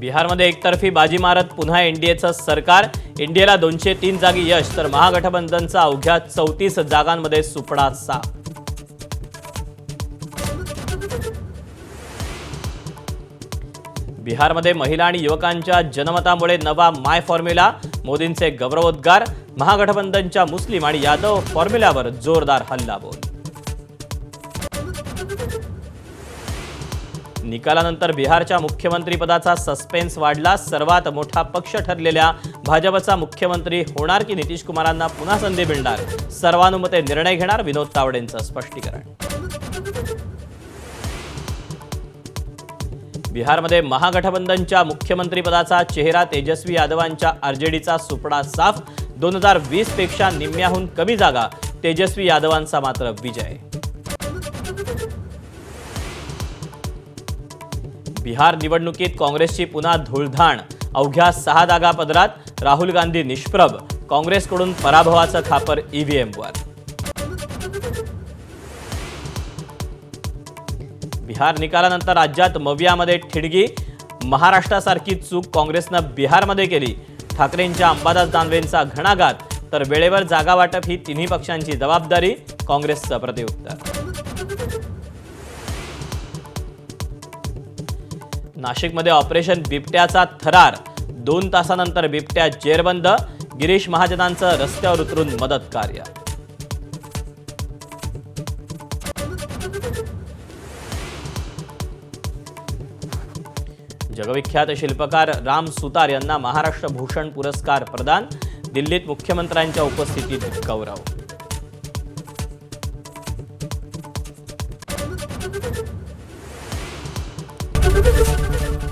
बिहारमध्ये एकतर्फी बाजी मारत पुन्हा एनडीएचं सरकार. एनडीएला दोनशे तीन जागी यश तर महागठबंधनचा अवघ्या चौतीस जागांमध्ये सुपडा साफ बिहारमध्ये महिला आणि युवकांच्या जनमतामुळे नवा माय फॉर्म्युला मोदींचे गौरवोद्गार महागठबंधनच्या मुस्लिम आणि यादव फॉर्म्युल्यावर जोरदार हल्ला बोल निकालानंतर बिहारच्या मुख्यमंत्रीपदाचा सस्पेन्स वाढला. सर्वात मोठा पक्ष ठरलेल्या भाजपचा मुख्यमंत्री होणार की नितीश कुमारांना पुन्हा संधी मिळणार? सर्वानुमते निर्णय घेणार विनोद तावडेंचं स्पष्टीकरण. बिहारमध्ये महागठबंधनच्या मुख्यमंत्रीपदाचा चेहरा तेजस्वी यादवांच्या आरजेडीचा सुपडा साफ. दोन हजार वीसपेक्षा निम्म्याहून कमी जागा. तेजस्वी यादवांचा मात्र विजय. बिहार निवडणुकीत काँग्रेसची पुन्हा धुळधाण. अवघ्या सहा जागा पदरात राहुल गांधी निष्प्रभ. काँग्रेसकडून पराभवाचं खापर ईव्हीएमवर. बिहार निकालानंतर राज्यात मवियामध्ये ठिणगी महाराष्ट्रासारखी चूक काँग्रेसनं बिहारमध्ये केली. ठाकरेंच्या अंबादास दानवेंचा घणाघात. तर वेळेवर जागा वाटप ही तिन्ही पक्षांची जबाबदारी काँग्रेसचं प्रतिउत्तर. नाशिकमध्ये ऑपरेशन बिबट्याचा थरार. दोन तासानंतर बिबट्या जेरबंद. गिरीश महाजनांचं रस्त्यावर उतरून मदत कार्य. जगविख्यात शिल्पकार राम सुतार यांना महाराष्ट्र भूषण पुरस्कार प्रदान. दिल्लीत मुख्यमंत्र्यांच्या उपस्थितीत गौरव.